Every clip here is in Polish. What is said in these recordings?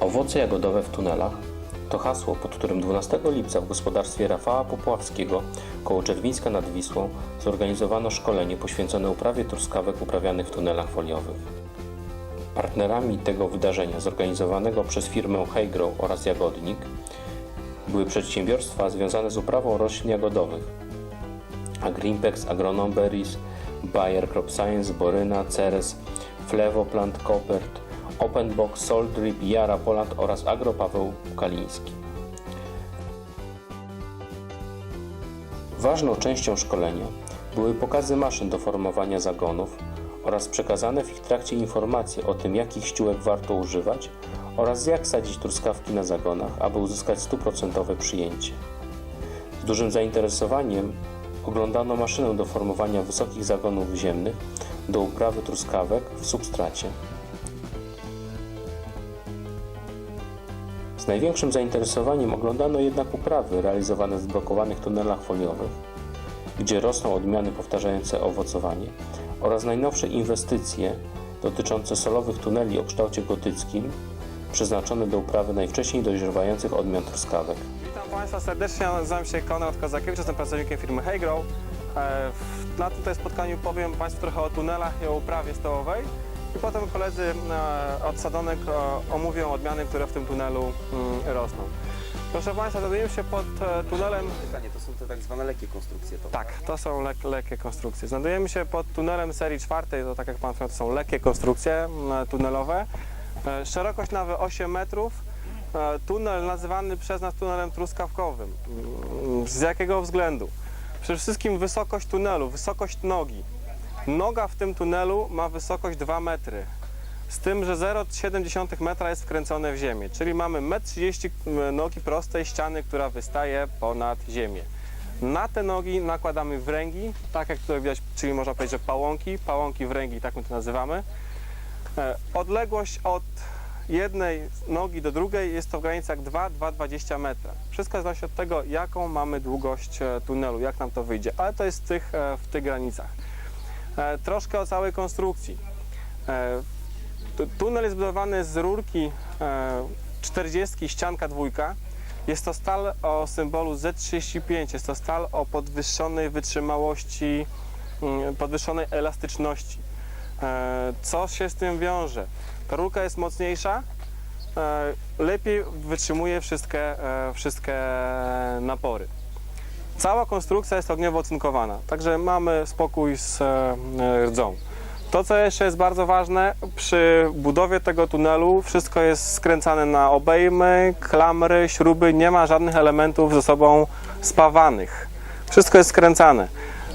Owoce jagodowe w tunelach to hasło, pod którym 12 lipca w gospodarstwie Rafała Popławskiego koło Czerwińska nad Wisłą zorganizowano szkolenie poświęcone uprawie truskawek uprawianych w tunelach foliowych. Partnerami tego wydarzenia zorganizowanego przez firmę Heygrow oraz Jagodnik były przedsiębiorstwa związane z uprawą roślin jagodowych Agrimpex, Agronom Berries, Bayer Crop Science, Boryna, Ceres, Flevoplant, Kopert, Openbox, Soldrip, Jara Poland oraz Agro Paweł Kaliński. Ważną częścią szkolenia były pokazy maszyn do formowania zagonów oraz przekazane w ich trakcie informacje o tym, jakich ściółek warto używać oraz jak sadzić truskawki na zagonach, aby uzyskać stuprocentowe przyjęcie. Z dużym zainteresowaniem oglądano maszynę do formowania wysokich zagonów ziemnych do uprawy truskawek w substracie. Z największym zainteresowaniem oglądano jednak uprawy realizowane w zblokowanych tunelach foliowych, gdzie rosną odmiany powtarzające owocowanie oraz najnowsze inwestycje dotyczące solowych tuneli o kształcie gotyckim przeznaczone do uprawy najwcześniej dojrzewających odmian truskawek. Witam Państwa serdecznie, nazywam się Konrad Kozakiewicz, jestem pracownikiem firmy Heygrow. E, Na tutaj spotkaniu powiem Państwu trochę o tunelach i o uprawie stołowej i potem koledzy e, od Sadonek e, omówią odmiany, które w tym tunelu mm, rosną. Proszę Państwa, znajdujemy się pod e, tunelem Pytanie, to są te tak zwane lekkie konstrukcje. To tak, to są lek, lekkie konstrukcje. Znajdujemy się pod tunelem serii czwartej, to tak jak Pan powiedział, to są lekkie konstrukcje m, tunelowe. Szerokość nawet 8 metrów. Tunel nazywany przez nas tunelem truskawkowym. Mm, Z jakiego względu? Przede wszystkim wysokość tunelu, wysokość nogi. Noga w tym tunelu ma wysokość 2 metry. Z tym, że 0,7 metra jest wkręcone w ziemię, czyli mamy 1,30 m nogi prostej ściany, która wystaje ponad ziemię. Na te nogi nakładamy wręgi, tak jak tutaj widać, czyli można powiedzieć, że pałąki, pałąki wręgi, tak my to nazywamy. E, Odległość od jednej nogi do drugiej jest to w granicach 2-2,20 metra. Wszystko zależy od tego, jaką mamy długość e, tunelu, jak nam to wyjdzie, ale to jest w tych, e, w tych granicach. E, Troszkę o całej konstrukcji. E, tu- Tunel jest zbudowany z rurki e, 40 ścianka dwójka. Jest to stal o symbolu Z35. Jest to stal o podwyższonej wytrzymałości, mm, podwyższonej elastyczności. E, Co się z tym wiąże? Ta rurka jest mocniejsza, e, lepiej wytrzymuje wszystkie, e, wszystkie napory. Cała konstrukcja jest ogniowo ocynkowana, także mamy spokój z e, rdzą. To, co jeszcze jest bardzo ważne, przy budowie tego tunelu wszystko jest skręcane na obejmy, klamry, śruby, nie ma żadnych elementów ze sobą spawanych. Wszystko jest skręcane.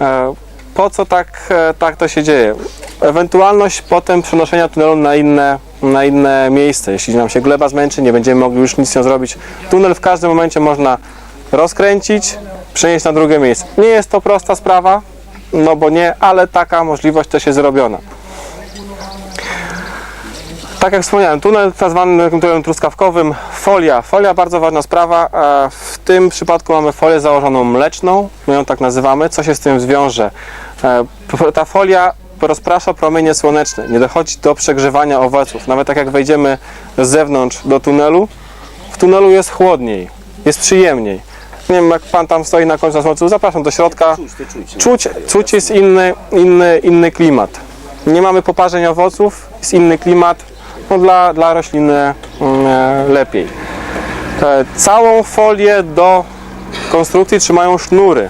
E, Po co tak, e, tak to się dzieje? Ewentualność potem przenoszenia tunelu na inne, na inne miejsce. Jeśli nam się gleba zmęczy, nie będziemy mogli już nic z nią zrobić. Tunel w każdym momencie można rozkręcić, przenieść na drugie miejsce. Nie jest to prosta sprawa, no bo nie, ale taka możliwość też jest zrobiona. Tak jak wspomniałem, tunel tak zwany tunelem truskawkowym, folia. Folia bardzo ważna sprawa. a W tym przypadku mamy folię założoną mleczną, my ją tak nazywamy. Co się z tym zwiąże? E, Ta folia rozprasza promienie słoneczne, nie dochodzi do przegrzewania owoców. Nawet tak jak wejdziemy z zewnątrz do tunelu, w tunelu jest chłodniej, jest przyjemniej. Nie wiem, jak pan tam stoi na końcu słońcu, zapraszam do środka. czuć, czuć. Czuć, jest inny, inny, inny klimat. Nie mamy poparzeń owoców, jest inny klimat. No dla, dla rośliny mm, e, lepiej. Całą folię do konstrukcji trzymają sznury.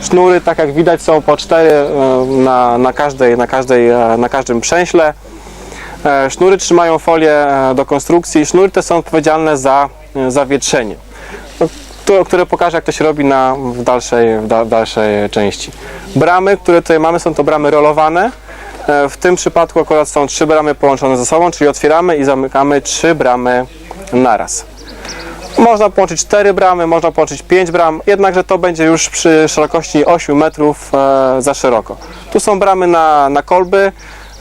Sznury, tak jak widać, są po cztery e, na, na, każdej, na, każdej, e, na każdym przęśle. Sznury trzymają folię do konstrukcji. Sznury te są odpowiedzialne za zawietrzenie. To, które pokażę, jak to się robi na, w, dalszej, w da, dalszej części. Bramy, które tutaj mamy, są to bramy rolowane. E, W tym przypadku akurat są trzy bramy połączone ze sobą, czyli otwieramy i zamykamy trzy bramy naraz. Można połączyć 4 bramy, można połączyć 5 bram, jednakże to będzie już przy szerokości 8 metrów e, za szeroko. Tu są bramy na, na kolby.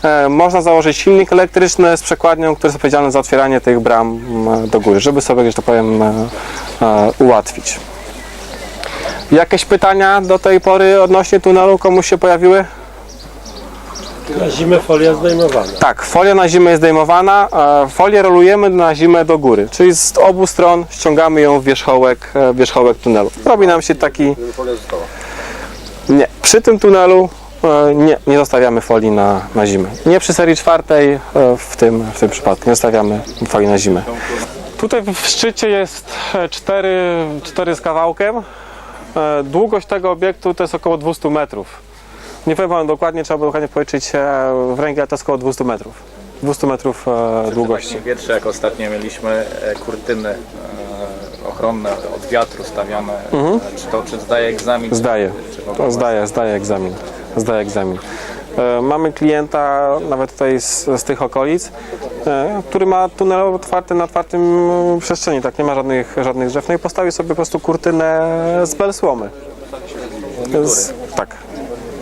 E, można założyć silnik elektryczny z przekładnią, który jest odpowiedzialny za otwieranie tych bram m, do góry, żeby sobie, że tak powiem, e, e, ułatwić. Jakieś pytania do tej pory odnośnie tunelu komuś się pojawiły? Na zimę folia zdejmowana. Tak, folia na zimę jest zdejmowana, folię rolujemy na zimę do góry, czyli z obu stron ściągamy ją w wierzchołek, wierzchołek tunelu. Robi nam się taki... Nie, przy tym tunelu nie, nie zostawiamy folii na, na zimę. Nie przy serii czwartej e, w tym, w tym przypadku, nie zostawiamy folii na zimę. Tutaj w szczycie jest 4, 4 z kawałkiem. E, Długość tego obiektu to jest około 200 metrów. Nie powiem wam dokładnie, trzeba było dokładnie policzyć e, w rękę, ale to jest około 200 metrów. 200 metrów e, długości. W wietrze, jak ostatnio mieliśmy e, kurtyny e, ochronne od wiatru stawiane, e, czy to czy zdaje egzamin? czy- Zdaje. Czy ogóle To zdaje, zdaje egzamin. Zdaje egzamin. E, Mamy klienta nawet tutaj z, z tych okolic, e, który ma tunel otwarty na otwartym e, przestrzeni, tak nie ma żadnych, żadnych drzew, no i postawił sobie po prostu kurtynę z belsłomy. Z, tak,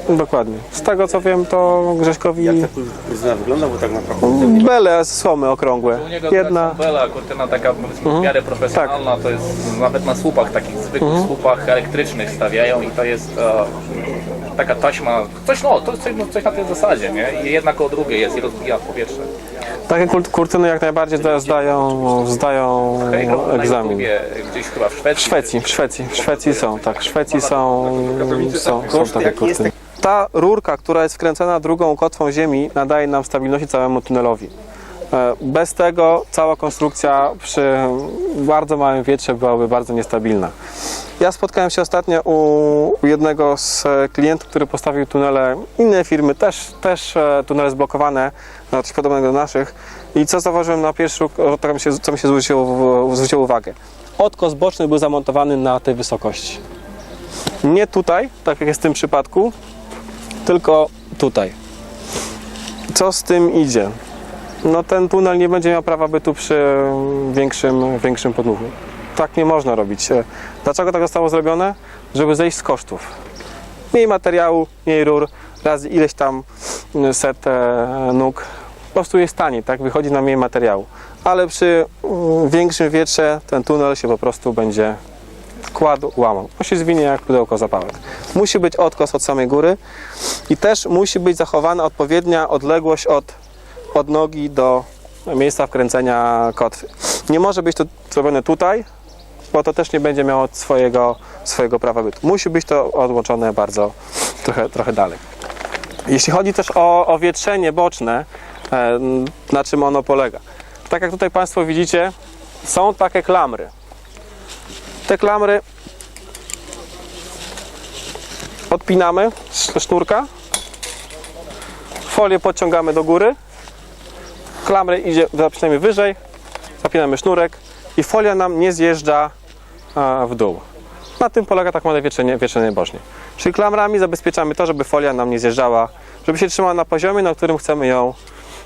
dokładnie. Z tego co wiem, to Grześkowi Kurtyna wygląda, bo tak naprawdę bele słomy okrągłe. U niego Jedna, bela, kurtyna taka w miarę profesjonalna, Tak. to jest nawet na słupach, takich zwykłych Mhm. słupach elektrycznych stawiają i to jest e, taka taśma, coś no, to coś, no, coś na tej zasadzie, nie? I jedna koło drugiej jest i rozbija powietrze. takie kur- kurtyny jak najbardziej zda- zdają, zdają Hej, na egzamin. YouTubie, gdzieś chyba w Szwecji. W Szwecji, w Szwecji, w Szwecji są, tak, w Szwecji są, są, są takie kurtyny. Ta rurka, która jest wkręcona drugą kotwą ziemi, nadaje nam stabilności całemu tunelowi. E, Bez tego cała konstrukcja przy bardzo małym wietrze byłaby bardzo niestabilna. Ja spotkałem się ostatnio u jednego z klientów, który postawił tunele innej firmy, też, też e, tunele zblokowane, no, coś podobnego do naszych. I co zauważyłem na pierwszy rzut oka, co mi się zwróciło, zwróciło uwagę. Odkos boczny był zamontowany na tej wysokości. Nie tutaj, tak jak jest w tym przypadku, tylko tutaj. Co z tym idzie? No ten tunel nie będzie miał prawa bytu przy większym, większym podmuchu. Tak nie można robić. E, Dlaczego tak zostało zrobione? Żeby zejść z kosztów. Mniej materiału, mniej rur, razy ileś tam mm, set e, nóg. Po prostu jest taniej, tak? Wychodzi na mniej materiału. Ale przy mm, większym wietrze ten tunel się po prostu będzie kładł, łamał. On się zwinie jak pudełko zapałek. Musi być odkos od samej góry i też musi być zachowana odpowiednia odległość od, od nogi do miejsca wkręcenia kotwy. Nie może być to zrobione tutaj, bo to też nie będzie miało swojego, swojego prawa bytu. Musi być to odłączone bardzo trochę, trochę dalej. Jeśli chodzi też o, o wietrzenie boczne, e, na czym ono polega. Tak jak tutaj Państwo widzicie, są takie klamry. Te klamry odpinamy z sznurka, folię podciągamy do góry, klamry idzie, zaczynamy wyżej, zapinamy sznurek i folia nam nie zjeżdża w dół. Na tym polega tak naprawdę wietrzenie, wietrzenie bocznie. Czyli klamrami zabezpieczamy to, żeby folia nam nie zjeżdżała, żeby się trzymała na poziomie, na którym chcemy ją,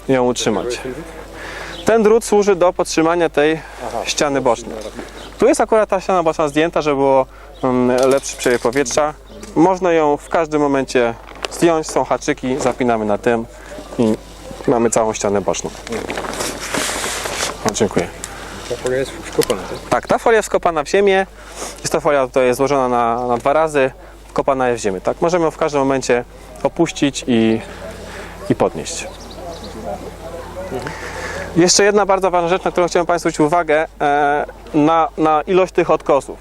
ją utrzymać. Ten drut służy do podtrzymania tej ściany bocznej. Tu jest akurat ta ściana boczna zdjęta, żeby było mm, lepszy przepływ powietrza. Można ją w każdym momencie zdjąć, są haczyki, zapinamy na tym i mamy całą ścianę boczną. O, dziękuję. Ta folia jest wkopana. Tak, ta folia jest wkopana w ziemię. Jest to folia tutaj jest złożona na, na dwa razy, wkopana jest w ziemię. Tak, możemy ją w każdym momencie opuścić i, i podnieść. Jeszcze jedna bardzo ważna rzecz, na którą chciałem Państwu zwrócić uwagę, e, na, na ilość tych odkosów.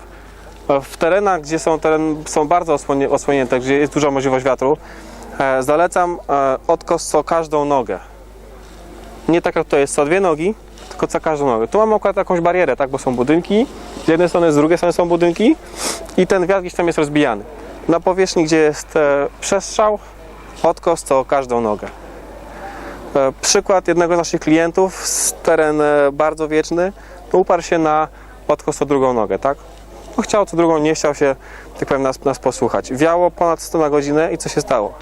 E, W terenach, gdzie są, teren, są bardzo osłonięte, gdzie jest duża możliwość wiatru, e, zalecam odkos co każdą nogę. Nie tak jak to jest co dwie nogi, tylko co każdą nogę. Tu mamy akurat jakąś barierę, tak, bo są budynki. Z jednej strony, z drugiej strony są budynki i ten wiatr gdzieś tam jest rozbijany. Na powierzchni, gdzie jest e, przestrzał, odkos co każdą nogę. E, przykład jednego z naszych klientów, teren e, bardzo wieczny, uparł się na odkos co drugą nogę, tak? No, chciał co drugą, nie chciał się, tak powiem, nas, nas posłuchać. Wiało ponad 100 na godzinę i co się stało?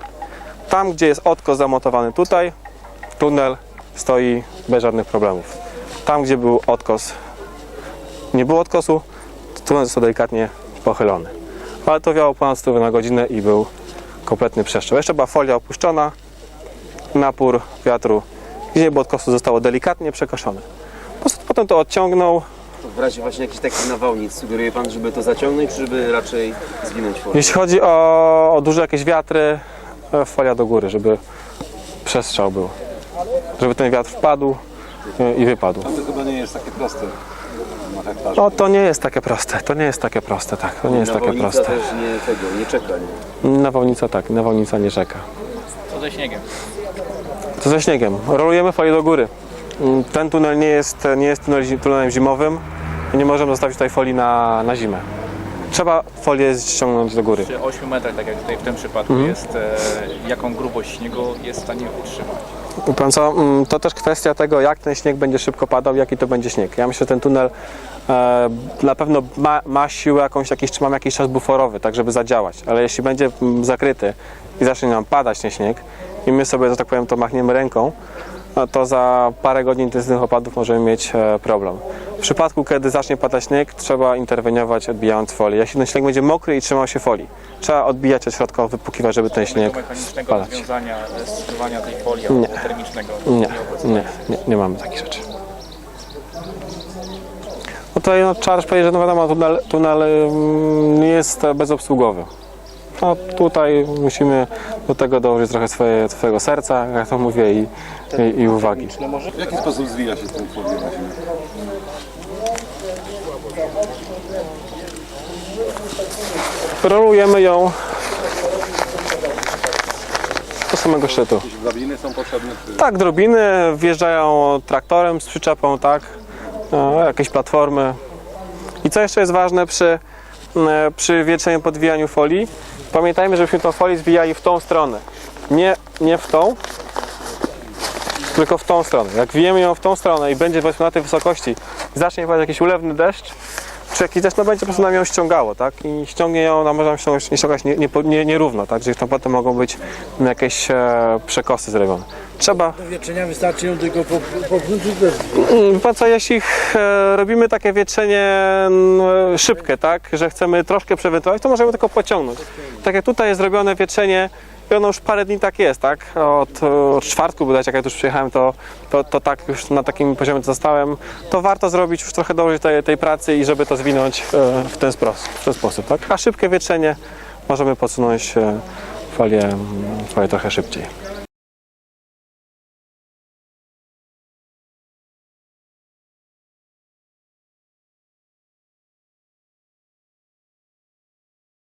Tam, gdzie jest odkos zamontowany tutaj, tunel stoi bez żadnych problemów. Tam, gdzie był odkos, nie było odkosu, tunel został delikatnie pochylony. Ale to wiało ponad 100 na godzinę i był kompletny przeszczep. Jeszcze była folia opuszczona, napór wiatru, gdzie nie było odkosu zostało delikatnie przekoszone. Po prostu potem to odciągnął. w razie właśnie jakichś takich nawałnic sugeruje Pan, żeby to zaciągnąć, czy żeby raczej zwinąć folię? Jeśli chodzi o, o duże jakieś wiatry, e, folia do góry, żeby przestrzał był. Żeby ten wiatr wpadł y, i wypadł. To chyba nie jest takie proste na hektarze. No to nie jest takie proste, to nie jest takie proste, tak, to nie jest takie proste. też nie tego, nie czeka. Nie? Nawałnica tak, nawałnica nie czeka. Co ze śniegiem? Co ze śniegiem? Rolujemy folię do góry. Mm, Ten tunel nie jest, nie jest tunelem zimowym i nie możemy zostawić tutaj folii na, na zimę. Trzeba folię ściągnąć do góry. Przy 8 metrach, tak jak tutaj w tym przypadku jest, e, jaką grubość śniegu jest w stanie utrzymać? Pan co, mm, to też kwestia tego, jak ten śnieg będzie szybko padał, jaki to będzie śnieg. Ja myślę, że ten tunel e, na pewno ma, ma siłę jakąś, jakiś, czy mam jakiś czas buforowy, tak żeby zadziałać, ale jeśli będzie mm, zakryty i zacznie nam padać ten śnieg i my sobie, że tak powiem, to machniemy ręką, no to za parę godzin intensywnych opadów możemy mieć e, problem. W przypadku, kiedy zacznie padać śnieg, trzeba interweniować odbijając folię. Jeśli ten śnieg będzie mokry i trzymał się folii, trzeba odbijać od środka, wypukiwać, żeby ten śnieg mechanicznego spadać. rozwiązania e, zsuwania tej folii Nie. albo termicznego Nie, opracowali. nie, nie, nie mamy takich rzeczy. No tutaj no, trzeba też powiedzieć, że no wiadomo, tunel, tunel ym, nie jest bezobsługowy. No tutaj musimy do tego dołożyć trochę swoje, swojego serca, jak to mówię, i, i, i uwagi. W jaki sposób zwija się ten folię na ziemię? Rolujemy ją do samego szczytu. Drabiny są potrzebne? Czy... Tak, drobiny wjeżdżają traktorem z przyczepą, tak, no, jakieś platformy. I co jeszcze jest ważne przy, e, przy wietrzeniu podwijaniu folii, pamiętajmy, żebyśmy tą folię zwijali w tą stronę. Nie, nie w tą, tylko w tą stronę. Jak wijemy ją w tą stronę i będzie powiedzmy na tej wysokości, zacznie padać jakiś ulewny deszcz, czy jakiś deszcz, no będzie po prostu nam ją ściągało, tak? I ściągnie ją, no może nam ściągać, nie ściągać nie, nie, nie, nierówno, tak? Gdzieś tam potem mogą być jakieś e, przekosy zrobione. Trzeba Do wietrzenia wystarczy ją tylko popchnąć też Wie Pan co, jeśli e, robimy takie wietrzenie mm, szybkie, tak, że chcemy troszkę przewentylować, to możemy tylko pociągnąć. Tak jak tutaj jest zrobione wietrzenie, i ono już parę dni tak jest, tak? Od, od czwartku bodajże, jak ja tu już przyjechałem, to, to, to tak już na takim poziomie zostałem. To warto zrobić, już trochę dołożyć tej, tej pracy i żeby to zwinąć e, w ten, sposób, w ten sposób, tak? A szybkie wietrzenie możemy podsunąć e, folię, mm, folię trochę szybciej.